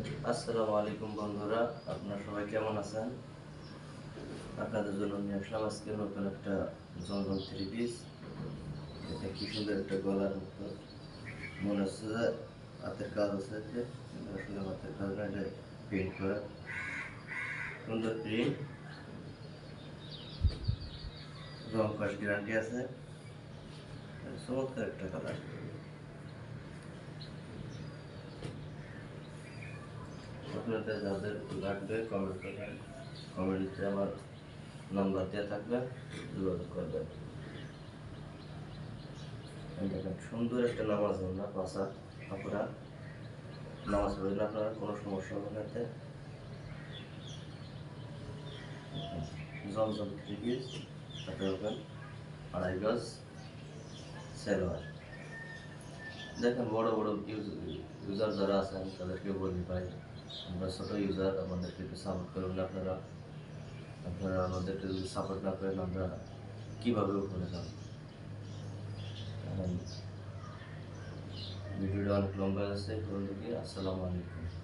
আসসালামু আলাইকুম বন্ধুরা, আপনারা সবাই কেমন আছেন? আপনাদের জন্য নিয়ে আসলাম আজকে নতুন একটা জঙ্গল থ্রি পিস। এটা কি সুন্দর একটা গলার মতো মনে হচ্ছে যে হাতের কাজ আছে যে আসলে হাতের কাজ না, এটা প্রিন্ট করা। সুন্দর প্রিন্ট রং কস গ্যারান্টি আছে। চমৎকার একটা কালার আপনাদের যাদের লাগবে কমেন্ট করবেন কমেন্টে আমার নাম্বার দেওয়া থাকবে, যোগাযোগ করবেন। দেখেন, সুন্দর একটা নামাজ না পাশা আপনারা নামাজ পড়বেন আপনারা কোনো সমস্যা হবে না এতে। জমজম থ্রি পিস সাথে হবেন আড়াই গজ সেলোয়ার। দেখেন বড় বড় ইউজার যারা আছে আমি তাদেরকে বলি ভাই আমরা ছোটো ইউজার আমাদেরকে একটু সাপোর্ট করুন আপনারা আপনারা আমাদেরকে যদি সাপোর্ট না করেন আমরা কীভাবে উপরে যাব ভিডিওটা অনেক লম্বা আছে আসসালামু আলাইকুম